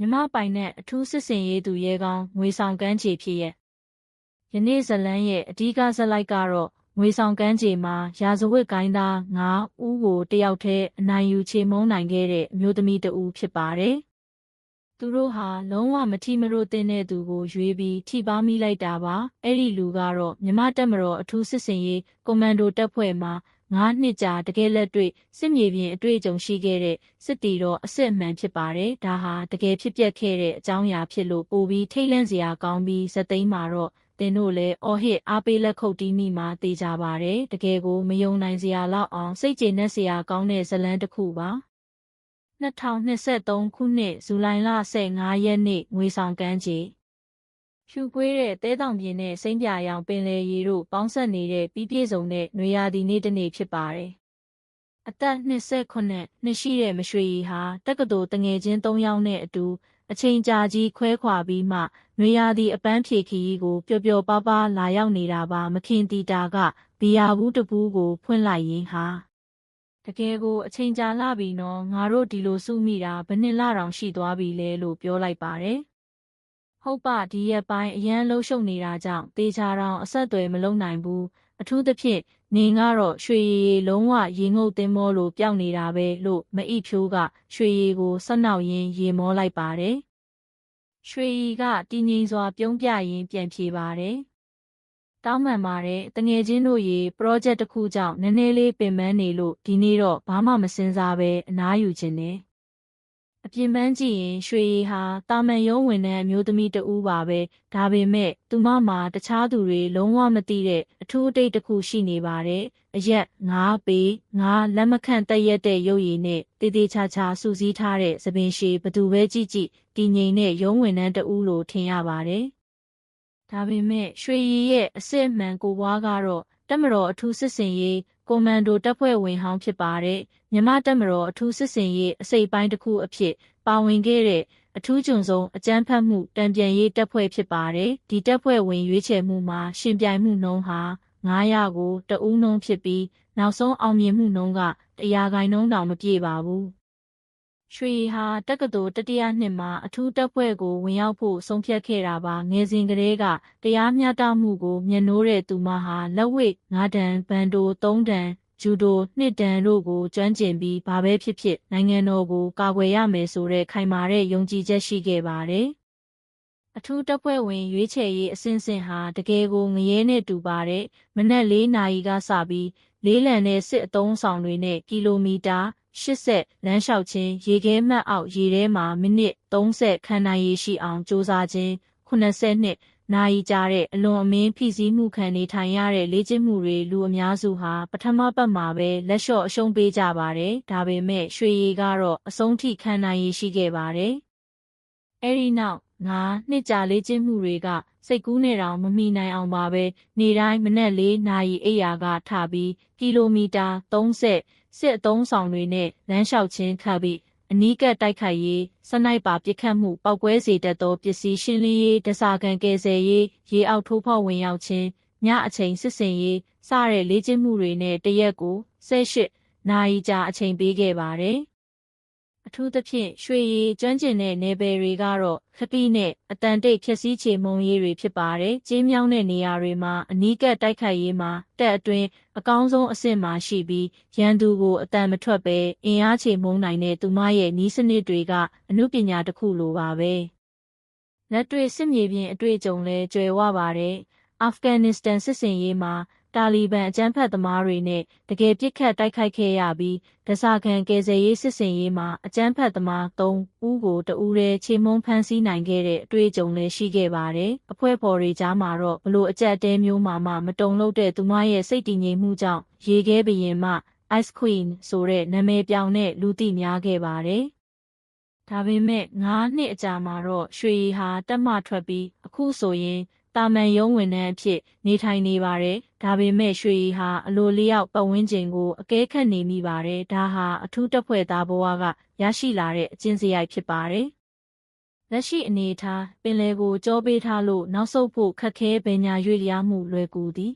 မြမပိုင်နဲ့အထူးစစ်စင်ရေးသူရဲကောင်းငွေဆောင်ကမ်းခြေဖြစ်ရဲ့ယနေ့ဇလန်းရဲ့အဓိကဇက်လိုက်ကတော့ငွေဆောင်ကမ်းခြေမှာရာဇဝတ်ကိုင်းသား9ဦးကိုတယောက်တည်းအနိုင်ယူချေမုန်းနိုင်ခဲ့တဲ့အမျိုးသမီးတဦးဖြစ်ပါတယ်။သူတို့ဟာလုံးဝမထီမရိုတင်တဲ့သူကိုရွေးပြီးထိပါမိလိုက်တာပါ။အဲ့ဒီလူကတော့မြမတက်မတော်အထူးစစ်စင်ရေးကွန်မန်ဒိုတပ်ဖွဲ့မှာ ငါးနှစ်ကြာတကယ်လက်တွေ့စစ်မြေပြင်အတွေ့အကြုံရှိခဲ့တဲ့စစ်တီတော်အစစ်အမှန်ဖြစ်ပါတယ်။ဒါဟာတကယ်ဖြစ်ပျက်ခဲ့တဲ့အကြောင်းအရာဖြစ်လို့ပိုပြီးထိတ်လန့်စရာကောင်းပြီးဇက်သိမ်းမှာတော့တင်တို့လည်းအော်ဟစ်အားပေးလက်ခုပ်တီးမိမှတေးကြပါတယ်။တကယ်ကိုမယုံနိုင်စရာလောက်အောင်စိတ်ကျေနပ်စရာကောင်းတဲ့ဇလန်းတစ်ခုပါ။2023ခုနှစ်ဇူလိုင်လ15ရက်နေ့ငွေဆောင်ကမ်းခြေ ဖြူကွေးတဲ့တဲတောင်ပြင်နဲ့စိမ့်ပြရောင်ပင်လယ်ရေတို့ပေါင်းဆက်နေတဲ့ပြီးပြည့်စုံတဲ့နွေရာသီနေ့တစ်နေ့ဖြစ်ပါတယ်။အသက်28နှစ်ရှိတဲ့မရွှေရီဟာတက္ကသိုလ်တငယ်ချင်း၃ယောက်နဲ့အတူအချိန်ကြာကြီးခွဲခွာပြီးမှနွေရာသီအပန်းဖြေခီးကိုပျော်ပျော်ပါးပါးလာရောက်နေတာပါမခင်တီတာကဘီယာဘူးတပူးကိုဖွင့်လိုက်ရင်ဟာတကယ်ကိုအချိန်ကြာလာပြီနော်ငါတို့ဒီလိုစုမိတာဘယ်နှစ်လတောင်ရှိသွားပြီလဲလို့ပြောလိုက်ပါတယ် ဟုတ်ပါဒီရက်ပိုင်းအရန်လှုပ်ရှုပ်နေတာကြောင့်တေချာတောင်အဆက်အသွယ်မလုပ်နိုင်ဘူးအထူးသဖြင့်နေကတော့ရွှေရည်ရည်လုံးဝရေငုပ်သင်းမောလိုပျောက်နေတာပဲလို့မအိဖြိုးကရွှေရည်ကိုဆက်နှောက်ရင်းရေမောလိုက်ပါတယ်ရွှေရည်ကတည်ငြိမ်စွာပြုံးပြရင်းပြန်ဖြေပါတယ်တောင်းပန်ပါတယ်တငယ်ချင်းတို့ရေ project တစ်ခုကြောင့်နည်းနည်းလေးပင်ပန်းနေလို့ဒီနေ့တော့ဘာမှမစင်စားပဲအနားယူခြင်းနဲ့ အပြင်ပန်းကြည့်ရင်ရွှေရည်ဟာတာမန်ရုံးဝင်တဲ့အမျိုးသမီးတဦးပါပဲဒါပေမဲ့သူမမှာတခြားသူတွေလုံးဝမသိတဲ့အထူးအတိတ်တစ်ခုရှိနေပါတယ်အရက်ငါးပေငါးလက်မခန့်တက်ရက်တဲ့ရုပ်ရည်နဲ့တေးသေးချာချာစူးစီးထားတဲ့သပင်ရှည်ဘသူပဲကြည့်ကြည့်တည်ငြိမ်တဲ့ရုံးဝင်နှန်းတဦးလိုထင်ရပါတယ်ဒါပေမဲ့ရွှေရည်ရဲ့အစစ်အမှန်ကိုဘွားကတော့ တက်မတော်အထူးစစ်စင်ရေးကွန်မန်ဒိုတပ်ဖွဲ့ဝင်ဟောင်းဖြစ်ပါတယ်မြမတက်မတော်အထူးစစ်စင်ရေးအစိပ်ပိုင်းတစ်ခုအဖြစ်ပါဝင်ခဲ့တဲ့အထူးကြုံဆုံးအကြမ်းဖက်မှုတံပြန်ရေးတပ်ဖွဲ့ဖြစ်ပါတယ်ဒီတပ်ဖွဲ့ဝင်ရွေးချယ်မှုမှာရှင်ပြိုင်မှုနှုန်းဟာ900ကိုတဦးနှုန်းဖြစ်ပြီးနောက်ဆုံးအောင်မြင်မှုနှုန်းက100ခိုင်နှုန်းတောင်မပြည့်ပါဘူး ရွှေဟာတက္ကသိုလ်တတိယနှစ်မှာအထူးတပ်ဖွဲ့ကိုဝင်ရောက်ဖို့ဆုံးဖြတ်ခဲ့တာပါငယ်စဉ်ကတည်းကတရားမျှတမှုကိုမျက်နှိုးတဲ့သူမဟာလက်ဝိတ်၅တန်ဘန်ဒို၃တန်ဂျူဒိုနှစ်တန်တို့ကိုကျွမ်းကျင်ပြီးဘာပဲဖြစ်ဖြစ်နိုင်ငံတော်ကိုကာကွယ်ရမယ်ဆိုတဲ့ခိုင်မာတဲ့ယုံကြည်ချက်ရှိခဲ့ပါတယ်။အထူးတပ်ဖွဲ့ဝင်ရွေးချယ်ရေးအဆင့်ဆင့်ဟာတကယ်ကိုငရဲနဲ့တူပါတယ်။မနက်၄နာရီကစပြီးလေးလံတဲ့စစ်အုံဆောင်တွေနဲ့ကီလိုမီတာ 80လမ်းလျှောက်ခြင်းရေခဲမှတ်အောက်ရေထဲမှာမိနစ်30ခန်းနိုင်ရရှိအောင်စ조사ခြင်း80နှစ်နာရီကြာတဲ့အလွန်အမင်းဖိစီးမှုခံနေထိုင်ရတဲ့လေ့ကျင့်မှုတွေလူအများစုဟာပထမပတ်မှာပဲလက်လျှော့အရှုံးပေးကြပါတယ်။ဒါပေမဲ့ရွှေရည်ကတော့အဆုံးထိခံနိုင်ရရှိခဲ့ပါတယ်။အဲဒီနောက်ငါနှစ်ကြာလေ့ကျင့်မှုတွေကစိတ်ကူးနေတောင်မမိနိုင်အောင်ပါပဲနေတိုင်းမနက်၄နာရီအိယာကထပြီးကီလိုမီတာ30 စစ်အုံဆောင်တွေနဲ့လမ်းလျှောက်ခြင်းခပ်ပြီးအနီးကပ်တိုက်ခိုက်ရေးစနိုက်ပါပစ်ခတ်မှုပောက်ကွဲစေတတ်သောပစ္စည်းရှင်းလင်းရေးတစားကန်ကယ်ဆယ်ရေးရေအောက်ထိုးဖောက်ဝင်ရောက်ခြင်းညအချိန်စစ်စင်ရေးစတဲ့လေ့ကျင့်မှုတွေနဲ့တရက်ကို18နာရီကြာအချိန်ပေးခဲ့ပါတယ် အထူးသဖြင့်ရွှေရည်ကျွမ်းကျင်တဲ့နယ်ပယ်တွေကတော့ခတိနဲ့အတန်တိတ်ဖြည့်ဆည်းချေမှုန်းရေးတွေဖြစ်ပါတယ်။ကြေးမြောင်းတဲ့နေရာတွေမှာအနီးကပ်တိုက်ခိုက်ရေးမှာတက်အတွင်းအကောင်းဆုံးအဆင့်မှာရှိပြီးရန်သူကိုအတန်မထွက်ပဲအင်အားချေမှုန်းနိုင်တဲ့သူမရဲ့နီးစနစ်တွေကအမှုပညာတစ်ခုလိုပါပဲ။လက်တွေ့စစ်မြေပြင်အတွေ့အကြုံလည်းကျွယ်ဝပါတယ်။အာဖဂန်နစ္စတန်စစ်စင်ရေးမှာ တာလီဘန်အကြမ်းဖက်သမားတွေနဲ့တကယ်ပြစ်ခတ်တိုက်ခိုက်ခဲ့ရပြီးဒဇာခံကယ်ဆယ်ရေးစစ်စင်ရေးမှာအကြမ်းဖက်သမား၃ဦးကိုတဦးတည်းချေမှုန်းဖမ်းဆီးနိုင်ခဲ့တဲ့အတွေ့အကြုံလည်းရှိခဲ့ပါတယ်။အဖွဲ့ဖော်တွေကြားမှာတော့ဘလို့အကြက်တဲမျိုးမှမတုံလို့တဲ့သူမရဲ့စိတ်တည်ငြိမ်မှုကြောင့်ရေခဲဘရင်မှ Ice Queen ဆိုတဲ့နာမည်ပြောင်တဲ့လူသိများခဲ့ပါတယ်။ဒါပေမဲ့၅နှစ်အကြာမှာတော့ရွှေရီဟာတက်မှထွက်ပြီးအခုဆိုရင် တာမန်ရုံးဝန်ထမ်းအဖြစ်နေထိုင်နေပါတယ်။ဒါပေမဲ့ရွှေရီဟာအလိုလျောက်ပတ်ဝန်းကျင်ကိုအကဲခတ်နေမိပါတယ်။ဒါဟာအထူးတပ်ဖွဲ့သားဘဝကရရှိလာတဲ့အကျင့်စရိုက်ဖြစ်ပါတယ်။လက်ရှိအနေထားပင်လယ်ကိုကြောပေးထားလို့နောက်ဆုတ်ဖို့ခက်ခဲပညာရွေ့လျားမှုလွယ်ကူသည်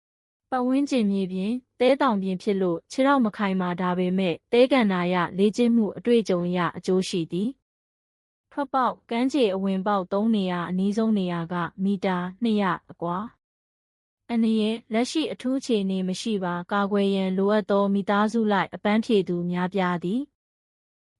။ပတ်ဝန်းကျင်မြေပြင်တဲတောင်ပြင်ဖြစ်လို့ခြေထောက်မခိုင်မာဒါပေမဲ့တဲကန်နာရလေ့ကျင့်မှုအတွေ့အကြုံအရအကျိုးရှိသည်။ ထွက်ပေါက်ကမ်းခြေအဝင်ပေါက်3နေရာအနည်းဆုံးနေရာက မီတာ200အကွာအနေရဲ့လက်ရှိအထူးခြေနေမရှိပါကာကွယ်ရန်လိုအပ်သောမိသားစုလိုက်အပန်းဖြေသူများပြားသည်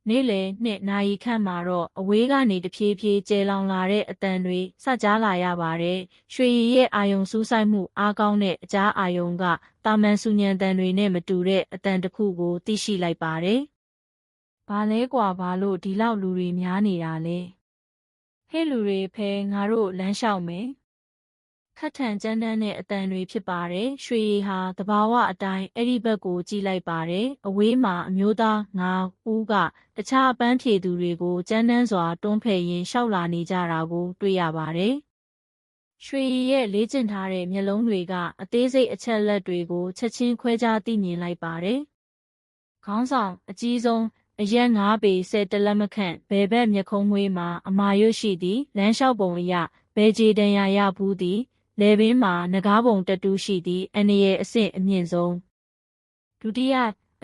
နေ့လယ်နှစ်နာရီခန့်မှာတော့အဝေးကနေတဖြည်းဖြည်းကျဲလောင်လာတဲ့အတန်တွေစကြားလာရပါတယ်။ရွှေရည်ရဲ့အာယုံစူးစိုက်မှုအားကောင်းတဲ့အကြားအာယုံကတာမန်ဆူညံတန်တွေနဲ့မတူတဲ့အတန်တစ်ခုကိုသိရှိလိုက်ပါတယ်။ ဘာလဲကွာဘာလို့ဒီလောက်လူတွေများနေတာလဲ။ဟဲ့လူတွေဖဲငါတို့လမ်းလျှောက်မယ်။ခတ်ထန်ကြမ်းတမ်းတဲ့အတန်တွေဖြစ်ပါတယ်။ရွှေရည်ဟာတဘာဝအတိုင်းအဲ့ဒီဘက်ကိုကြည့်လိုက်ပါတယ်။အဝေးမှာအမျိုးသားငါဦးကတခြားအပန်းဖြေသူတွေကိုကြမ်းတမ်းစွာတွန်းဖယ်ရင်းရှောက်လာနေကြတာကိုတွေ့ရပါတယ်။ရွှေရည်ရဲ့လေးကျင်ထားတဲ့မျက်လုံးတွေကအသေးစိတ်အချက်လက်တွေကိုချက်ချင်းခွဲခြားသိမြင်လိုက်ပါတယ်။ခေါင်းဆောင်အကြီးဆုံး အရက်၅ပေဆယ်တလက်မခန့်ဘယ်ဘက်မျက်ခုံးမွေးမှာအမာရွတ်ရှိသည်လမ်းလျှောက်ပုံအရဘယ်ကြေတန်ရာရဘူးသည်လေပင်မှာနဂါးပုံတတူးရှိသည့်အန္တရာယ်အဆင့်အမြင့်ဆုံးဒုတိယ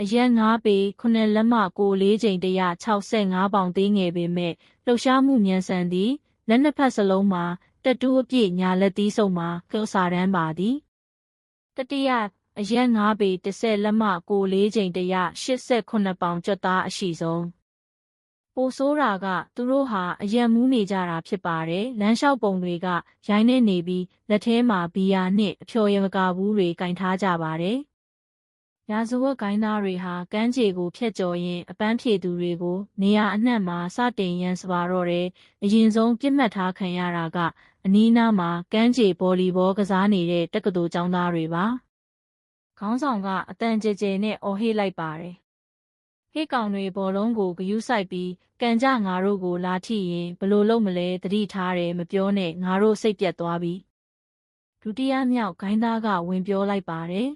အရက်9ပေ9လက်မကို4ချိန်165ပေါင်သေးငယ်ပေမဲ့လှုပ်ရှားမှုမြန်ဆန်သည်လက်နှစ်ဖက်စလုံးမှာတတူးအပြည့်ညာလက်သီးစုံမှာကလစာတန်းပါသည်တတိယ အရက်9ပေ10လက်မကို4ချိန်188ပေါင်ကြွက်သားအရှိဆုံးပိုဆိုးတာကသူတို့ဟာအယံမူးနေကြတာဖြစ်ပါတယ်လမ်းလျှောက်ပုံတွေကရိုင်းနေနေပြီးလက်ထဲမှာဘီယာနဲ့အဖျော်ရမကာဘူးတွေကင်ထားကြပါတယ်ရာဇဝတ်ဂိုင်းသားတွေဟာကမ်းခြေကိုဖျက်ကျော်ရင်းအပန်းဖြေသူတွေကိုနေရာအနှံ့မှာစတင်ရန်စပါတော့တယ်အရင်ဆုံးပြစ်မှတ်ထားခံရတာကအနီးနားမှာကမ်းခြေဗော်လီဘောကစားနေတဲ့တက္ကသိုလ်ကျောင်းသားတွေပါ ခေါင်းဆောင်ကအတန်ကြဲကြဲနဲ့အော်ဟစ်လိုက်ပါတယ်ဟေ့ကောင်တွေဘော်လုံးကိုဂယုစိုက်ပြီးကန်ကြငါတို့ကိုလာထိရင်ဘလို့လုပ်မလဲတတိထားတယ်မပြောနဲ့ငါတို့စိတ်ပြတ်သွားပြီဒုတိယမြောက်ဂိုင်းသားကဝင်ပြောလိုက်ပါတယ်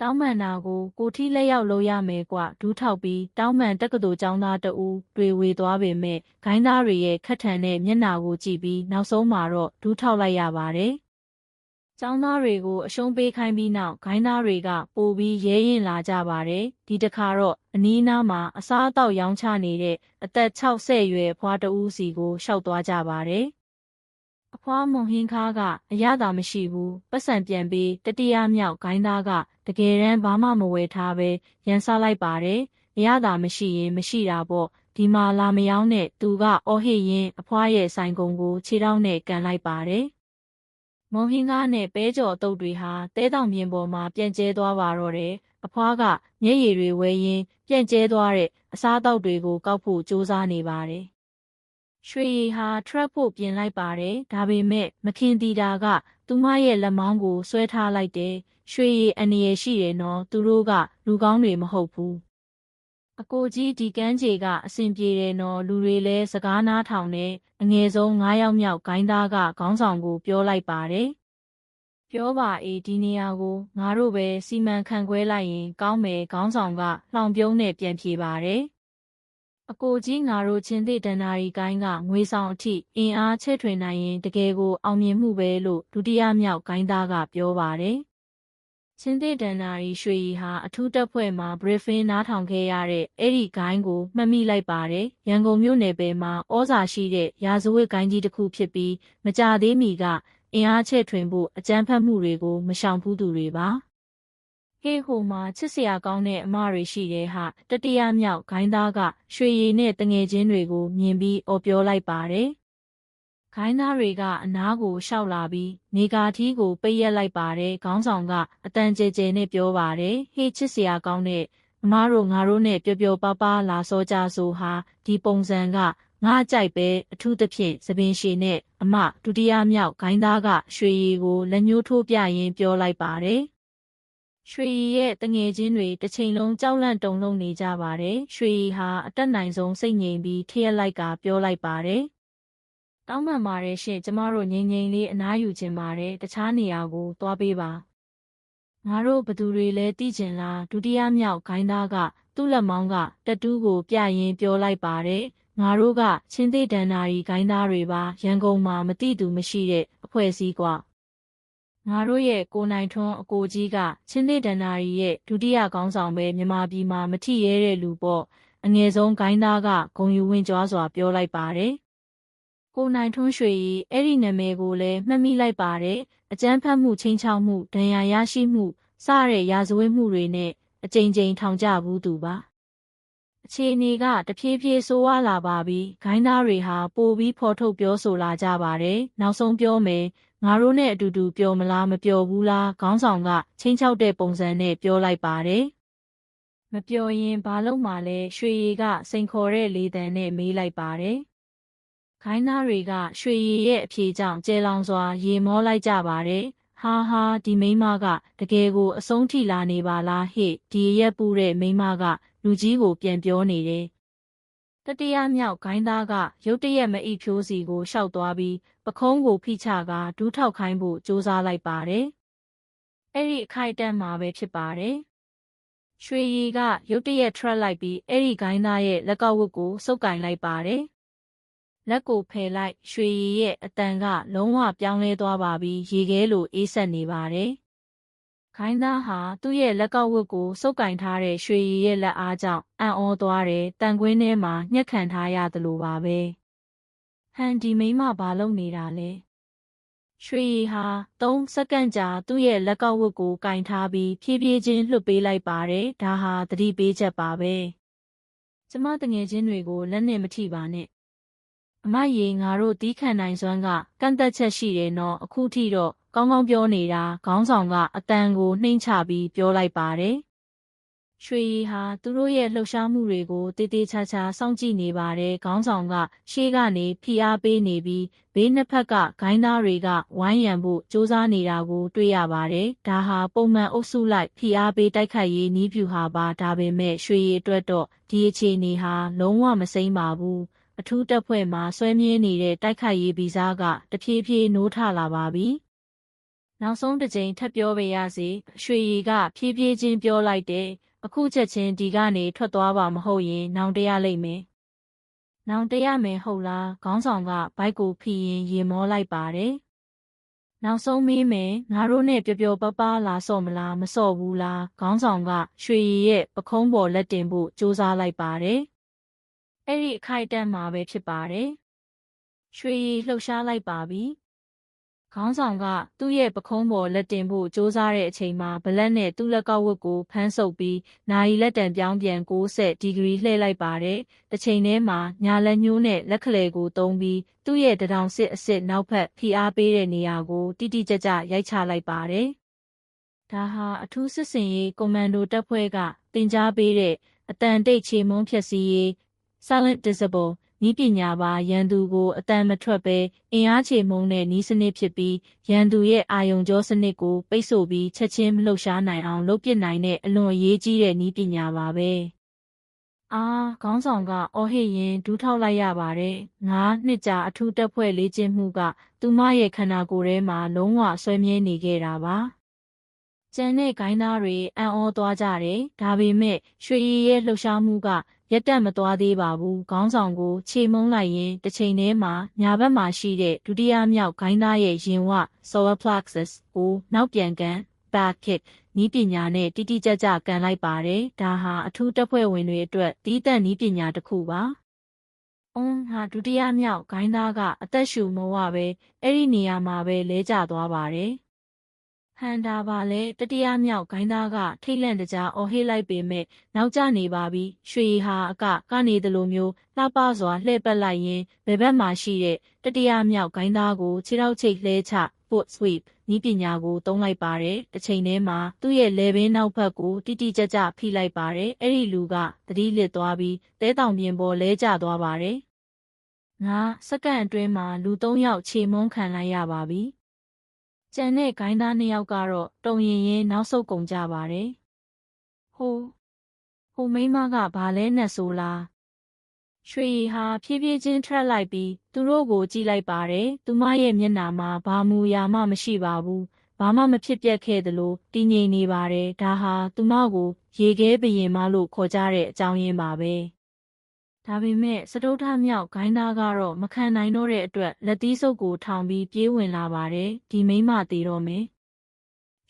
တောင်းမှန်တာကိုကိုထီးလက်ရောက်လို့ရမယ်ကွဒူးထောက်ပြီးတောင်းမှန်တက္ကသိုလ်ကျောင်းသားတဦးတွေဝေသွားပေမဲ့ဂိုင်းသားတွေရဲ့ခက်ထန်တဲ့မျက်နှာကိုကြည့်ပြီးနောက်ဆုံးမှာတော့ဒူးထောက်လိုက်ရပါတယ် ကျောင်းသားတွေကိုအရှုံးပေးခိုင်းပြီးနောက်ဂိုင်းသားတွေကပိုပြီးရဲရင်လာကြပါတယ်ဒီတခါတော့အနီးနားမှာအစားအသောက်ရောင်းချနေတဲ့အသက်60ရွယ်ဖွားတဦးစီကိုရှောက်သွားကြပါတယ်အဖွားမွန်ဟင်းခါကအရသာမရှိဘူးပတ်စံပြန်ပြီးတတိယမြောက်ဂိုင်းသားကတကယ်တမ်းဘာမှမဝယ်ထားပဲရန်စားလိုက်ပါတယ်အရသာမရှိရင်မရှိတာပေါ့ဒီမှာလာမယောင်းနဲ့သူကအော်ဟစ်ရင်းအဖွားရဲ့ဆိုင်ကုံကိုခြေထောက်နဲ့ကန်လိုက်ပါတယ် မုံဟင်းကားနဲ့ပဲကြော်အုပ်တွေဟာတဲတောင်ပြင်ပေါ်မှာပြန့်ကျဲသွားပါတော့တယ်။အဖွားကမျက်ရည်တွေဝဲရင်းပြန့်ကျဲသွားတဲ့အစားအသောက်တွေကိုကောက်ဖို့ကြိုးစားနေပါတယ်။ရွှေရည်ဟာထရက်ဖို့ပြင်လိုက်ပါတယ်။ဒါပေမဲ့မခင်တီတာကသူမရဲ့လက်မောင်းကိုဆွဲထားလိုက်တယ်။ရွှေရည်အနေရရှိတယ်နော်။သူတို့ကလူကောင်းတွေမဟုတ်ဘူး အကိုကြီးဒီကန်းခြေကအဆင်ပြေတယ်နော်လူတွေလည်းစကားနားထောင်နေအငယ်ဆုံး9ယောက်မြောက်ဂိုင်းသားကခေါင်းဆောင်ကိုပြောလိုက်ပါတယ်ပြောပါအေးဒီနေရာကိုငါတို့ပဲစီမံခန့်ခွဲလိုက်ရင်ကောင်းမယ်ခေါင်းဆောင်ကလှောင်ပြုံးနဲ့ပြန်ပြေပါတယ်အကိုကြီးငါတို့ချင်းသည့်ဒဏ္ဍာရီကိုင်းကငွေဆောင်အထိအင်အားချဲ့ထွင်နိုင်ရင်တကယ်ကိုအောင်မြင်မှုပဲလို့ဒုတိယမြောက်ဂိုင်းသားကပြောပါတယ် ချင်းသေးတန်နာရီရွှေရီဟာအထူးတပ်ဖွဲ့မှာ briefing နားထောင်ခဲ့ရတဲ့အဲ့ဒီဂိုင်းကိုမှတ်မိလိုက်ပါတယ်။ရန်ကုန်မြို့နယ်ပယ်မှာဩဇာရှိတဲ့ရာဇဝတ်ဂိုင်းကြီးတစ်ခုဖြစ်ပြီးမကြသေးမီကအင်အားချဲ့ထွင်ဖို့အကြမ်းဖက်မှုတွေကိုမရှောင်ဘူးသူတွေပါ။ဟေးဟိုမှာချစ်စရာကောင်းတဲ့အမတွေရှိတဲ့ဟာတတိယမြောက်ဂိုင်းသားကရွှေရည်နဲ့တငယ်ချင်းတွေကိုမြင်ပြီးအော်ပြောလိုက်ပါတယ်။ ခိုင်းသားတွေကအနားကိုရှောက်လာပြီးနေကာထီးကိုပိတ်ရက်လိုက်ပါတယ်ခေါင်းဆောင်ကအတန်ကျဲကျဲနဲ့ပြောပါတယ်ဟေးချစ်စရာကောင်းတဲ့အမားတို့ငါတို့နဲ့ပျော်ပျော်ပါးပါးလာစောကြဆိုဟာဒီပုံစံကငါကြိုက်ပဲအထူးသဖြင့်သပင်ရှည်နဲ့အမဒုတိယမြောက်ဂိုင်းသားကရွှေရည်ကိုလက်ညှိုးထိုးပြရင်းပြောလိုက်ပါတယ်ရွှေရည်ရဲ့တငယ်ချင်းတွေတစ်ချိန်လုံးကြောက်လန့်တုန်လှုပ်နေကြပါတယ်ရွှေရည်ဟာအတက်နိုင်ဆုံးစိတ်ငြိမ်ပြီးထရက်လိုက်ကပြောလိုက်ပါတယ် တောင်းပန်ပါတယ်ရှင်ကျမတို့ငြိမ်ငြိမ်လေးအနားယူခြင်းပါတယ်တခြားနေရာကိုသွားပေးပါငါတို့ဘသူတွေလဲသိကျင်လားဒုတိယမြောက်ဂိုင်းသားကသူ့လက်မောင်းကတတူးကိုပြရင်းပြောလိုက်ပါတယ်ငါတို့ကချင်းသေးဒန်နာရီဂိုင်းသားတွေပါရန်ကုန်မှာမတိသူမရှိတဲ့အဖွဲ့အစည်းကွာငါတို့ရဲ့ကိုနိုင်ထွန်းအကိုကြီးကချင်းသေးဒန်နာရီရဲ့ဒုတိယခေါင်းဆောင်ပဲမြန်မာပြည်မှာမထိရဲတဲ့လူပေါ့အငယ်ဆုံးဂိုင်းသားကဂုံယူဝင်ကြွားစွာပြောလိုက်ပါတယ်။ ကိုနိုင်ထွန်းရွှေရီအဲ့ဒီနာမည်ကိုလည်းမှတ်မိလိုက်ပါတယ်။အကြမ်းဖက်မှုချင်းချောက်မှုဒဏ်ရာရရှိမှုစတဲ့ရာဇဝတ်မှုတွေနဲ့အကြိမ်ကြိမ်ထောင်ကြဘူးသူပါ။အခြေအနေကတဖြည်းဖြည်းဆိုးဝါးလာပါပြီ။ဂိုင်းသားတွေဟာပိုပြီးဖော်ထုတ်ပြောဆိုလာကြပါတယ်။နောက်ဆုံးပြောမယ်ငါတို့နဲ့အတူတူပျော်မလားမပျော်ဘူးလားခေါင်းဆောင်ကချင်းချောက်တဲ့ပုံစံနဲ့ပြောလိုက်ပါတယ်။မပျော်ရင်ဘာလို့မှလဲရွှေရည်ကစိန်ခေါ်တဲ့လေတံနဲ့မေးလိုက်ပါတယ်။ ခိုင်းသားတွေက ရွှေရည်ရဲ့အဖြေကြောင့်ကျဲလောင်စွာ ရေမောလိုက်ကြပါတယ်။ဟာဟာဒီမိန်းမက တကယ်ကိုအဆုံးထိလာနေပါလားဟဲ့ဒီရက်ပူတဲ့မိန်းမက လူကြီးကိုပြန်ပြောနေတယ်တတိယမြောက်ဂိုင်းသားကရုတ်တရက်မအိဖြိုးစီကိုရှောက်သွားပြီးပခုံးကိုဖိချကဒူးထောက်ခိုင်းဖို့ကြိုးစားလိုက်ပါတယ်။အဲ့ဒီအခိုက်အတန့်မှာပဲဖြစ်ပါတယ်။ရွှေရည်ကရုတ်တရက်ထွက်လိုက်ပြီးအဲ့ဒီဂိုင်းသားရဲ့လက်ကောက်ဝတ်ကိုစုပ်ကင်လိုက်ပါတယ်။ လက်ကိုဖယ်လိုက်ရွှေရည်ရဲ့အတန်ကလုံးဝပြောင်းလဲသွားပါပြီးရေခဲလိုအေးဆက်နေပါတယ်။ခိုင်းသားဟာသူ့ရဲ့လက်ကောက်ဝတ်ကိုစုပ်ကင်ထားတဲ့ရွှေရည်ရဲ့လက်အားကြောင့်အံ့ဩသွားတယ်တန်ကွင်းထဲမှာညှက်ခံထားရသလိုပါပဲဟန်ဒီမိမဘာလုပ်နေတာလဲရွှေရည်ဟာ3စက္ကန့်ကြာသူ့ရဲ့လက်ကောက်ဝတ်ကိုကင်ထားပြီးဖြည်းဖြည်းချင်းလွှတ်ပေးလိုက်ပါတယ်ဒါဟာသတိပေးချက်ပါပဲကျမတငယ်ချင်းတွေကိုလက်နဲ့မထိပါနဲ့ အမရေငါတို့တီးခံနိုင်စွမ်းကကန့်သက်ချက်ရှိတယ်နော်အခုထိတော့ကောင်းကောင်းပြောနေတာခေါင်းဆောင်ကအတန်ကိုနှိမ့်ချပြီးပြောလိုက်ပါတယ်။ရွှေရီဟာသူတို့ရဲ့လှုပ်ရှားမှုတွေကိုတေးသေးချာချာစောင့်ကြည့်နေပါတယ်ခေါင်းဆောင်ကရှေ့ကနေဖိအားပေးနေပြီးဘေးနှစ်ဖက်ကဂိုင်းသားတွေကဝိုင်းရံဖို့စ조사နေတာကိုတွေ့ရပါတယ်။ဒါဟာပုံမှန်အုပ်စုလိုက်ဖိအားပေးတိုက်ခိုက်ရေးနီးပြူဟာပါဒါပေမဲ့ရွှေရီအတွက်တော့ဒီအခြေအနေဟာလုံးဝမစိမ့်ပါဘူး။ အထူးတပ်ဖွဲ့မှာဆွဲမြဲနေတဲ့တိုက်ခိုက်ရေးဗီဇာကတဖြည်းဖြည်းနိုးထလာပါပြီ။နောက်ဆုံးတစ်ကြိမ်ထပ်ပြောပေးရစီရွှေရီကဖြည်းဖြည်းချင်းပြောလိုက်တယ်အခုချက်ချင်းဒီကနေထွက်သွားပါမဟုတ်ရင် နောင်တရလိမ့်မယ်နောင်တရမယ်ဟုတ်လားခေါင်းဆောင်ကဘိုက်ကိုဖိရင်ရေမောလိုက်ပါတယ်နောက်ဆုံးမေးမယ်ငါတို့နဲ့ပျော်ပျော်ပပလာစော့မလားမစော့ဘူးလားခေါင်းဆောင်ကရွှေရည်ရဲ့ပခုံးပေါ်လက်တင်ဖို့စူးစမ်းလိုက်ပါတယ် အဲ့ဒီအခိုက်အတန့်မှာပဲဖြစ်ပါတယ်ရွှေရည်လှုပ်ရှားလိုက်ပါပြီခေါင်းဆောင်ကသူ့ရဲ့ပခုံးပေါ်လက်တင်ဖို့စ조사တဲ့အချိန်မှာဘလက်နဲ့သူ့လက်ကောက်ဝတ်ကိုဖမ်းဆုပ်ပြီးနာရီလက်တံပြောင်းပြန်60ဒီဂရီလှည့်လိုက်ပါတယ်။တစ်ချိန်တည်းမှာညာလက်ညှိုးနဲ့လက်ခလဲကိုတုံးပြီးသူ့ရဲ့တထောင်စစ်အစစ်နောက်ဖက်ဖိအားပေးတဲ့နေရာကိုတိတိကျကျရိုက်ချလိုက်ပါတယ်။ဒါဟာအထူးစစ်စင်ရေးကွန်မန်ဒိုတပ်ဖွဲ့ကတင် जा ပေးတဲ့အတန်တိတ်ချေမုန်းဖြစ်စီရေး Silent Disable နီးပညာပါရန်သူကိုအတန်မထွက်ပဲအင်အားချေမှုန်းတဲ့နီးစနစ်ဖြစ်ပြီးရန်သူရဲ့အာယုံကြောစနစ်ကိုပိတ်ဆို့ပြီးချက်ချင်းမလှုပ်ရှားနိုင်အောင်လုပ်ပစ်နိုင်တဲ့အလွန်အရေးကြီးတဲ့နီးပညာပါပဲ။အာခေါင်းဆောင်ကအော်ဟစ်ရင်ဒူးထောက်လိုက်ရပါတယ်။ငါနှစ်ကြာအထူးတက်ဖွဲ့လေ့ကျင့်မှုကသူမရဲ့ခန္ဓာကိုယ်ထဲမှာလုံးဝဆွဲမြဲနေခဲ့တာပါ။ကျန်တဲ့ဂိုင်းသားတွေအံ့ဩသွားကြတယ်။ဒါပေမဲ့ရွှေရည်ရဲ့လှုပ်ရှားမှုက ရက်တက်မသွားသေးပါဘူးခေါင်းဆောင်ကိုခြေမုံလိုက်ရင်တစ်ချိန်တည်းမှာညာဘက်မှာရှိတဲ့ဒုတိယမြောက်ဂိုင်းသားရဲ့ရင်ဝ solar plexus ကိုနောက်ပြန်ကန် back kick နီးပညာနဲ့တိတိကျကျကန်လိုက်ပါတယ်ဒါဟာအထူးတပ်ဖွဲ့ဝင်တွေအတွက်တီးတက်နီးပညာတစ်ခုပါအွန်ဟာဒုတိယမြောက်ဂိုင်းသားကအသက်ရှူမဝပဲအဲ့ဒီနေရာမှာပဲလဲကျသွားပါတယ် ဟန်တာပါလဲတတိယမြောက်ဂိုင်းသားကထိတ်လန့်တကြားအော်ဟစ်လိုက်ပေမဲ့နောက်ကျနေပါပြီရွှေဟာအကကနေသလိုမျိုးလှပစွာလှည့်ပတ်လိုက်ရင်ဘယ်ဘက်မှာရှိတဲ့တတိယမြောက်ဂိုင်းသားကိုခြေထောက်ချိတ်လှဲချ foot sweep နီးပညာကိုသုံးလိုက်ပါတယ်တစ်ချိန်တည်းမှာသူ့ရဲ့လေဘင်းနောက်ဘက်ကိုတိတိကျကျဖိလိုက်ပါတယ်အဲ့ဒီလူကသတိလစ်သွားပြီးတဲတောင်ပြင်ပေါ်လဲကျသွားပါတယ်ငါစက္ကန့်အတွင်းမှာလူ၃ယောက်ခြေမုံခံလိုက်ရပါပြီ ကျန်တဲ့ဂိုင်းသားနှစ်ယောက်ကတော့တုံရင်ရင်နောက်ဆုတ်ကုန်ကြပါတယ်။ဟိုဟိုမိမကဘာလဲနဲ့ဆိုလားရွှေရီဟာဖြည်းဖြည်းချင်းထွက်လိုက်ပြီးသူတို့ကိုကြည့်လိုက်ပါတယ်။သူမရဲ့မျက်နှာမှာဘာမူရာမှမရှိပါဘူး။ဘာမှမဖြစ်ပျက်ခဲ့သလိုတည်ငြိမ်နေပါတယ်။ဒါဟာသူမကိုရေခဲဘရင်မလို့ခေါ်ကြတဲ့အကြောင်းရင်းပါပဲ။ ဒါပေမဲ့စတုထမြောက်ဂိုင်းသားကတော့မခံနိုင်တော့တဲ့အတွက်လက်သီးစုပ်ကိုထောင်ပြီးပြေးဝင်လာပါတယ်ဒီမိမသေးတော့မယ်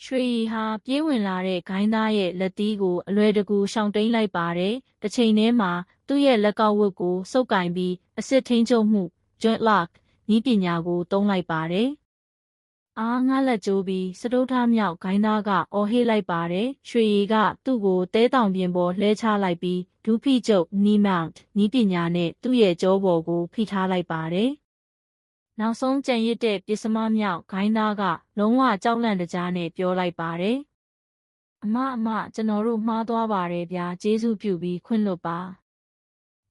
ရွှေရီဟာပြေးဝင်လာတဲ့ဂိုင်းသားရဲ့လက်သီးကိုအလွယ်တကူရှောင်တိန်လိုက်ပါတယ်တစ်ချိန်တည်းမှာသူ့ရဲ့လက်ကောက်ဝတ်ကိုစုပ်ကင်ပြီးအစ်စ်ထိန်းချုပ်မှု joint lock ဤပညာကိုသုံးလိုက်ပါတယ်။ အားငါလက်ကျိုးပြီးစတုထမြောက်ဂိုင်းသားကအော်ဟေးလိုက်ပါတယ်။ရွှေရည်ကသူ့ကိုတဲတောင်ပြင်ပေါ်လှဲချလိုက်ပြီးဒူးဖိကျုပ်နီးမောင့်ဤပညာနဲ့သူ့ရဲ့ကြောပေါ်ကိုဖိထားလိုက်ပါတယ်။နောက်ဆုံးကြံရစ်တဲ့ပစ္စမမြောက်ဂိုင်းသားကလုံးဝကြောက်လန့်တကြားနဲ့ပြောလိုက်ပါတယ်။အမအမကျွန်တော်တို့မှားသွားပါတယ်ဗျာကျေးဇူးပြုပြီးခွင့်လွတ်ပါ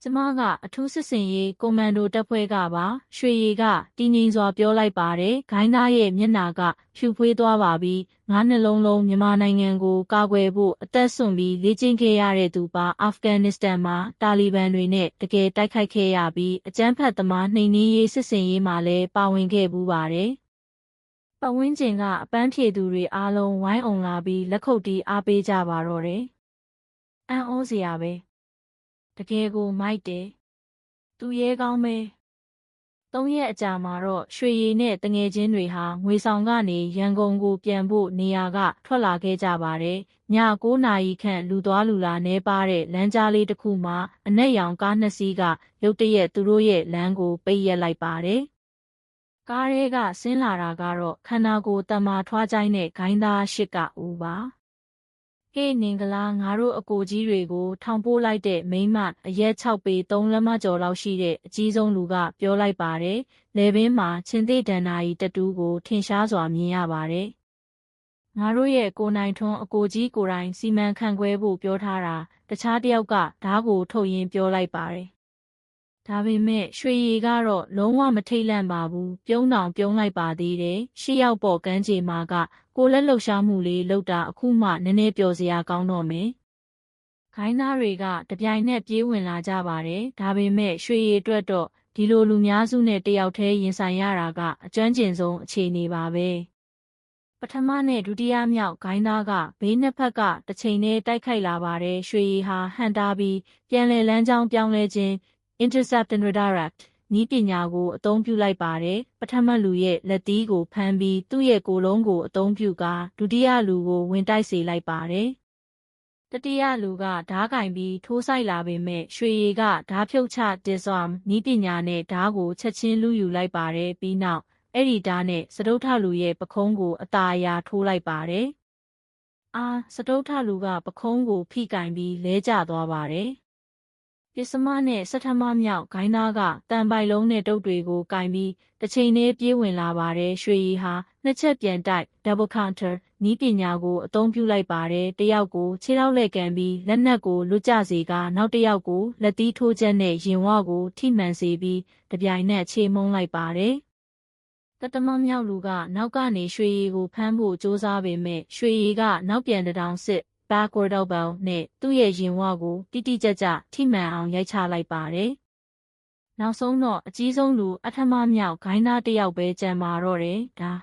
ကျမကအထူးစစ်စင်ရေးကွန်မန်ဒိုတပ်ဖွဲ့ကပါရွှေရည်ကတင်းငိမ်စွာပြောလိုက်ပါတယ်ဂိုင်းသားရဲ့မျက်နာကဖြူဖွေးသွားပါပြီငါးနှလုံးလုံးမြန်မာနိုင်ငံကိုကာကွယ်ဖို့အသက်ဆွန့်ပြီးလေ့ကျင့်ခဲ့ရတဲ့သူပါအာဖဂန်နစ္စတန်မှာတာလီဘန်တွေနဲ့တကယ်တိုက်ခိုက်ခဲ့ရပြီးအကြမ်းဖက်သမားနှိမ်နင်းရေးစစ်စင်ရေးမှာလည်းပါဝင်ခဲ့ပူးပါတယ်ပတ်ဝန်းကျင်ကအပန်းဖြေသူတွေအားလုံးဝိုင်းအောင်လာပြီးလက်ခုပ်တီးအားပေးကြပါတော့တယ်အံ့ဩစရာပဲ တကယ်ကိုမိုက်တယ်သူရဲကောင်းပဲသုံးရက်အကြာမှာတော့ရွှေရည်နဲ့တငယ်ချင်းတွေဟာငွေဆောင်ကနေရန်ကုန်ကိုပြန်ဖို့နေရာကထွက်လာခဲ့ကြပါတယ်ည9နာရီခန့်လူသွားလူလာနေပါတဲ့လမ်းကြားလေးတစ်ခုမှာအနက်ရောင်ကားနှစ်စီးကရုတ်တရက်သူတို့ရဲ့လမ်းကိုပိတ်ရက်လိုက်ပါတယ်ကားရဲကဆင်းလာတာကတော့ခန္ဓာကိုယ်တမာထွားကြိုင်းတဲ့ဂိုင်းသားရှစ်ကဦးပါ ဟေးနင်္ဂလာငါတို့အကိုကြီးတွေကိုထောင်ပိုးလိုက်တဲ့မိမအရက်6ပေ3လက်မကျော်လောက်ရှိတဲ့အကြီးဆုံးလူကပြောလိုက်ပါတယ်။လေဘင်းမှာချင်းသေးဒဏ္ဍာရီတတူးကိုထင်ရှားစွာမြင်ရပါတယ်။ငါတို့ရဲ့ကိုနိုင်ထွန်းအကိုကြီးကိုယ်တိုင်စီမံခန့်ခွဲဖို့ပြောထားတာတခြားတယောက်ကဓားကိုထုတ်ရင်းပြောလိုက်ပါတယ်။ ဒါပေမဲ့ရွှေရည်ကတော့လုံးဝမထိတ်လန့်ပါဘူးပြုံးတောင်ပြုံးလိုက်ပါသေးတယ်ရှေ့ရောက်ပေါ်ကန်းချေမှာကကိုလက်လှုပ်ရှားမှုလေးလုပ်တာအခုမှနည်းနည်းပျော်စရာကောင်းတော့မယ်။ခိုင်းသားတွေကတပြိုင်နက်ပြေးဝင်လာကြပါတယ်။ဒါပေမဲ့ရွှေရည်အတွက်တော့ဒီလိုလူများစုနဲ့တယောက်တည်းရင်ဆိုင်ရတာကအကျွမ်းကျင်ဆုံးအခြေအနေပါပဲ။ပထမနဲ့ဒုတိယမြောက်ဂိုင်းသားကဘေးနှစ်ဖက်ကတစ်ချိန်တည်းတိုက်ခိုက်လာပါတယ်။ရွှေရည်ဟာဟန်တာပြီးပြန်လည်လမ်းကြောင်းပြောင်းလဲခြင်း intercept and redirect နီးပညာကိုအသုံးပြုလိုက်ပါတယ်ပထမလူရဲ့လက်သီးကိုဖမ်းပြီးသူ့ရဲ့ကိုယ်လုံးကိုအသုံးပြုကာဒုတိယလူကိုဝင်တိုက်စေလိုက်ပါတယ်တတိယလူကဓားကင်ပြီးထိုးဆိုင်လာပေမဲ့ရွှေရည်ကဓားဖြုတ်ချ disarm နီးပညာနဲ့ဓားကိုချက်ချင်းလူယူလိုက်ပါတယ်ပြီးနောက်အဲ့ဒီဓားနဲ့စတုထလူရဲ့ပခုံးကိုအตาအရာထိုးလိုက်ပါတယ်အာစတုထလူကပခုံးကိုဖိကင်ပြီးလဲကျသွားပါတယ် ပစ္စမနဲ့စထမမြောက်ဂိုင်းသားကတန်ပိုက်လုံးနဲ့တုပ်တွေကိုကင်ပြီးတစ်ချိန်တည်းပြေးဝင်လာပါတယ်ရွှေရီဟာနှစ်ချက်ပြန်တိုက် double counter နီးပညာကိုအသုံးပြုလိုက်ပါတယ်တယောက်ကိုခြေထောက်လက်ကန်ပြီးလက်နက်ကိုလွတ်ကျစေကနောက်တစ်ယောက်ကိုလက်သီးထိုးချက်နဲ့ရင်ဝကိုထိမှန်စေပြီးတပြိုင်နက်ခြေမုံလိုက်ပါတယ်တတမမြောက်လူကနောက်ကနေရွှေရီကိုဖမ်းဖို့ကြိုးစားပေမဲ့ရွှေရီကနောက်ပြန်တောင်စစ် backward elbow နဲ့သူ့ရဲ့ရင်ဝကိုတိတိကျကျထိမှန်အောင်ရိုက်ချလိုက်ပါတယ်။နောက်ဆုံးတော့အကြီးဆုံးလူအထမမြောက်ဂိုင်းသားတစ်ယောက်ပဲကြံပါတော့တယ်ဒါ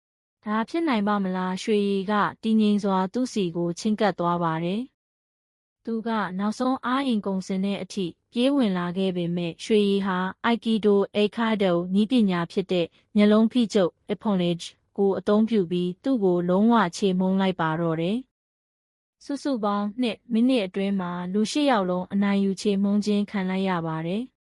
။ဒါဖြစ်နိုင်ပါမလားရွှေရီကတည်ငြိမ်စွာသူ့စီကိုချင်းကပ်သွားပါတယ်။သူကနောက်ဆုံးအားအင်ကုန်စင်တဲ့အထိပြေးဝင်လာခဲ့ပေမဲ့ရွှေရီဟာအိုက်ကီဒိုအေခါဒိုနီးပညာဖြစ်တဲ့မျက်လုံးဖိကျုပ် Eponage ကိုအသုံးပြုပြီးသူ့ကိုလုံးဝချေမှုန်းလိုက်ပါတော့တယ်။ စုစုပေါင်း2မိနစ်အတွင်းမှာလူ၈ယောက်လုံးအနိုင်ယူချေမှုန်းခြင်းခံလိုက်ရပါတယ်။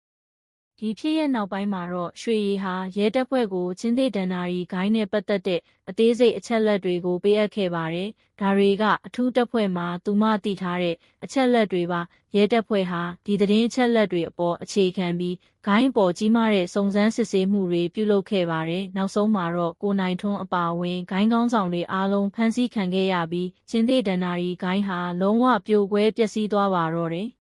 ဒီဖြစ်ရဲ့နောက်ပိုင်းမှာတော့ရွှေရည်ဟာရဲတပ်ဖွဲ့ကိုချင်းသေးဒဏ္ဍာရီဂိုင်းနဲ့ပတ်သက်တဲ့အသေးစိတ်အချက်လက်တွေကိုပေးအပ်ခဲ့ပါတယ်။ဒါတွေကအထူးတပ်ဖွဲ့မှာသူမသိထားတဲ့အချက်လက်တွေပါရဲတပ်ဖွဲ့ဟာဒီသတင်းအချက်လက်တွေအပေါ်အခြေခံပြီးဂိုင်းပေါ်ကြီးမားတဲ့စုံစမ်းစစ်ဆေးမှုတွေပြုလုပ်ခဲ့ပါတယ်။နောက်ဆုံးမှာတော့ကိုနိုင်ထွန်းအပါအဝင်ဂိုင်းကောင်းဆောင်တွေအားလုံးဖမ်းဆီးခံခဲ့ရပြီးချင်းသေးဒဏ္ဍာရီဂိုင်းဟာလုံးဝပြိုကွဲပျက်စီးသွားပါတော့တယ်။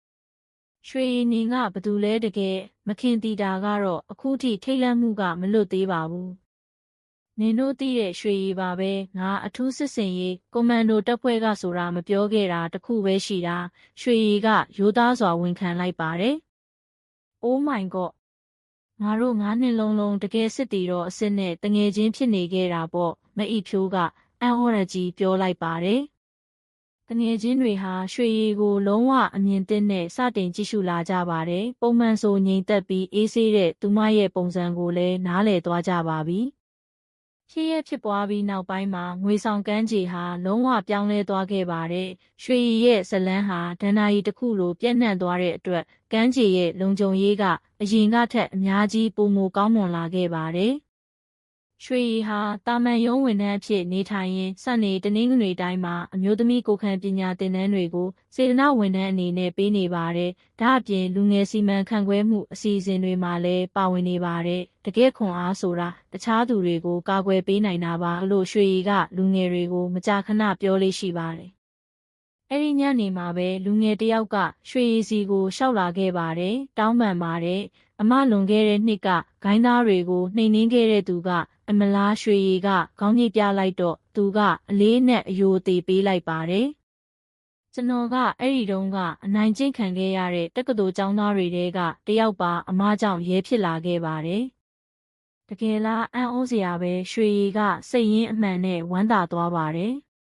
ရွှေရည်နေကဘသူလဲတကယ်မခင်တီတာကတော့အခုထိထိတ်လန့်မှုကမလွတ်သေးပါဘူးနင်တို့သိတဲ့ရွှေရည်ပါပဲငါအထူးစစ်စင်ရေးကွန်မန်ဒိုတပ်ဖွဲ့ကဆိုတာမပြောခဲ့တာတခုပဲရှိတာရွှေရည်ကရိုးသားစွာဝန်ခံလိုက်ပါတယ်။ Oh my god ငါတို့ငါးနှစ်လုံးလုံးတကယ်စစ်တီတော့အစ်စ်နဲ့တငယ်ချင်းဖြစ်နေခဲ့တာပေါ့မအီဖြိုးကအံ့ဩရကြီးပြောလိုက်ပါတယ်။ တငယ်ချင်းတွေဟာရွှေရည်ကိုလုံးဝအမြင်သစ်နဲ့စတင်ကြည့်ရှုလာကြပါတယ်။ပုံမှန်ဆိုငြိမ်သက်ပြီးအေးဆေးတဲ့သူမရဲ့ပုံစံကိုလည်းနားလည်သွားကြပါပြီ။ဖြစ်ရဖြစ်ပွားပြီးနောက်ပိုင်းမှာငွေဆောင်ကမ်းခြေဟာလုံးဝပြောင်းလဲသွားခဲ့ပါတယ်။ရွှေရည်ရဲ့ဇလန်းဟာဒဏ္ဍာရီတစ်ခုလိုပြန့်နှံ့သွားတဲ့အတွက်ကမ်းခြေရဲ့လုံခြုံရေးကအရင်ကထက်အများကြီးပိုမိုကောင်းမွန်လာခဲ့ပါတယ်။ ရွှေရည်ဟာတာမန်ရုံးဝန်ထမ်းအဖြစ်နေထိုင်ရင်းစနေတနင်္ဂနွေတိုင်းမှာအမျိုးသမီးကိုယ်ခံပညာသင်တန်းတွေကိုစေတနာဝန်ထမ်းအနေနဲ့ပေးနေပါတယ်။ဒါ့အပြင်လူငယ်စီမံခန့်ခွဲမှုအစီအစဉ်တွေမှာလည်းပါဝင်နေပါတယ်။တကယ့်ခွန်အားဆိုတာတခြားသူတွေကိုကာကွယ်ပေးနိုင်တာပါလို့ရွှေရည်ကလူငယ်တွေကိုမကြာခဏပြောလေးရှိပါတယ်။အဲ့ဒီညနေမှာပဲလူငယ်တယောက်ကရွှေရည်စီကိုရှောက်လာခဲ့ပါတယ်။တောင်းပန်ပါတယ်။အမလွန်ခဲ့တဲ့နှစ်ကဂိုင်းသားတွေကိုနှိမ်နင်းခဲ့တဲ့သူက အမလားရွှေရည်ကခေါင်းညိပြလိုက်တော့သူကအလေးနဲ့အယိုသေးပေးလိုက်ပါတယ်။ကျွန်တော်ကအဲ့ဒီတုန်းကအနိုင်ကျင့်ခံခဲ့ရတဲ့တက္ကသိုလ်ကျောင်းသားတွေတဲကတယောက်ပါအမကြောင့်ရဲဖြစ်လာခဲ့ပါတယ်။တကယ်လားအံ့ဩစရာပဲရွှေရည်ကစိတ်ရင်းအမှန်နဲ့ဝမ်းသာသွားပါတယ်။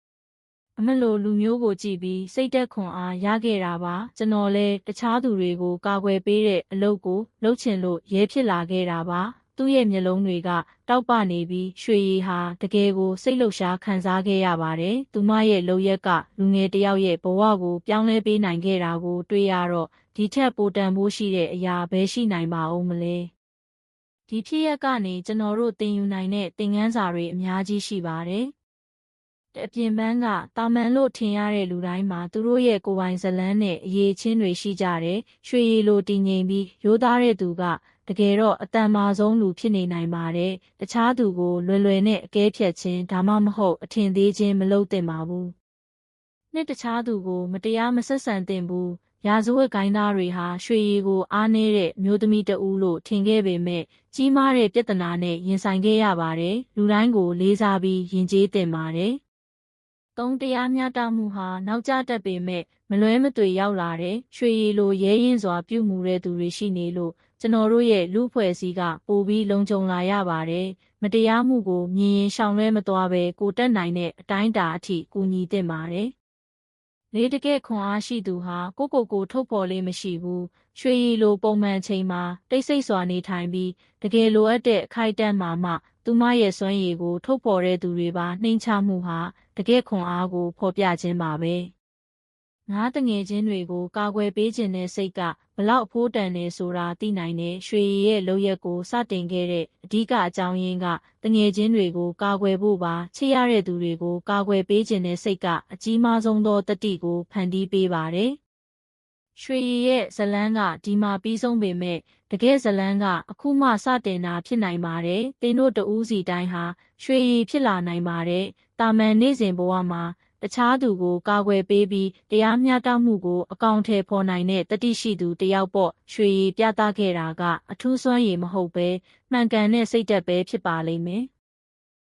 အမလို့လူမျိုးကိုကြည့်ပြီးစိတ်သက်ခွန်အားရခဲ့တာပါကျွန်တော်လည်းတခြားသူတွေကိုကာကွယ်ပေးတဲ့အလုပ်ကိုလုပ်ချင်လို့ရဲဖြစ်လာခဲ့တာပါ သူ့ရဲ့မျက်လုံးတွေက တောက်ပနေပြီးရွှေရည်ဟာတကယ်ကိုစိတ်လှုပ်ရှားခံစားခဲ့ရပါတယ်။သူမရဲ့လုပ်ရက်ကလူငယ်တယောက်ရဲ့ဘဝကိုပြောင်းလဲပေးနိုင်ခဲ့တာကို တွေ့ရတော့ဒီထက်ပိုတန်ဖိုးရှိတဲ့အရာဘယ်ရှိနိုင်ပါဦးမလဲ။ဒီဖြစ်ရက်ကနေကျွန်တော်တို့သင်ယူနိုင်တဲ့သင်ခန်းစာတွေအများကြီးရှိပါတယ်။ အပြင်ပန်းကတာမန်လို့ထင်ရတဲ့လူတိုင်းမှာသူတို့ရဲ့ကိုယ်ပိုင်ဇလန်းနဲ့အရေးချင်းတွေရှိကြတယ်။ရွှေရည်လိုတည်ငြိမ်ပြီးရိုးသားတဲ့သူကတကယ်တော့အတန်မာဆုံးလူဖြစ်နေနိုင်ပါတယ်။တခြားသူကိုလွယ်လွယ်နဲ့အကဲဖြတ်ခြင်းဒါမှမဟုတ်အထင်သေးခြင်းမလုပ်သင့်ပါဘူး။နှစ်တခြားသူကိုမတရားမဆက်ဆံသင့်ဘူး။ရာဇဝတ်ကိုင်းသားတွေဟာရွှေရည်ကိုအားနည်းတဲ့မျိုးသမီးတဦးလို့ထင်ခဲ့ပေမဲ့ကြီးမားတဲ့ပြဿနာနဲ့ရင်ဆိုင်ခဲ့ရပါတယ်။လူတိုင်းကိုလေးစားပြီးယဉ်ကျေးသင့်ပါတယ်။ သုံးတရားမျှတမှုဟာနောက်ကျတတ်ပေမဲ့မလွဲမသွေရောက်လာတဲ့ရွှေရည်လိုရဲရင်စွာပြုမှုတဲ့သူတွေရှိနေလို့ကျွန်တော်တို့ရဲ့လူဖွဲ့စည်းကပိုပြီးလုံခြုံလာရပါတယ်။မတရားမှုကိုမြင်ရင်ရှောင်လွဲမသွားပဲကိုတက်နိုင်တဲ့အတိုင်းတာအထိကူညီသင့်ပါတယ်။လေတကယ်ခွန်အားရှိသူဟာကိုကိုကိုထုတ်ဖော်လေးမရှိဘူး။ရွှေရည်လိုပုံမှန်ချိန်မှာတိတ်ဆိတ်စွာနေထိုင်ပြီးတကယ်လိုအပ်တဲ့အခိုက်အတန့်မှာမှသူမရဲ့စွမ်းရည်ကိုထုတ်ဖော်တဲ့သူတွေပါနှိမ်ချမှုဟာတ ကယ်ခွန်အားကို ဖော်ပြခြင်းပါပဲ။ငါးတငယ်ချင်းတွေကိုကာကွယ်ပေးခြင်းနဲ့စိတ်ကဘလောက်အဖိုးတန်နေဆိုတာသိနိုင်တဲ့ရွှေရည်ရဲ့လုပ်ရက်ကိုစတင်ခဲ့တဲ့အဓိကအကြောင်းရင်းကတငယ်ချင်းတွေကိုကာကွယ်ဖို့ပါချစ်ရတဲ့သူတွေကိုကာကွယ်ပေးခြင်းနဲ့စိတ်ကအကြီးမားဆုံးသောတတိကိုဖန်တီးပေးပါတယ်။ရွှေရည်ရဲ့ဇလန်းကဒီမှာပြီးဆုံးပေမဲ့တကယ်ဇလန်းကအခုမှစတင်တာဖြစ်နိုင်ပါတယ်။တင်းတို့တဦးစီတိုင်းဟာရွှေရည်ဖြစ်လာနိုင်ပါတယ်။ တာမန်နေ့စဉ်ဘဝမှာတခြားသူကိုကာကွယ်ပေးပြီးတရားမျှတမှုကိုအကောင့်ထဲပေါ်နိုင်တဲ့တတိရှိသူတယောက်ပေါ့ရွှေရည်ပြသခဲ့တာကအထူးစွမ်းရည်မဟုတ်ပဲမှန်ကန်တဲ့စိတ်သက်ပဲဖြစ်ပါလိမ့်မယ်။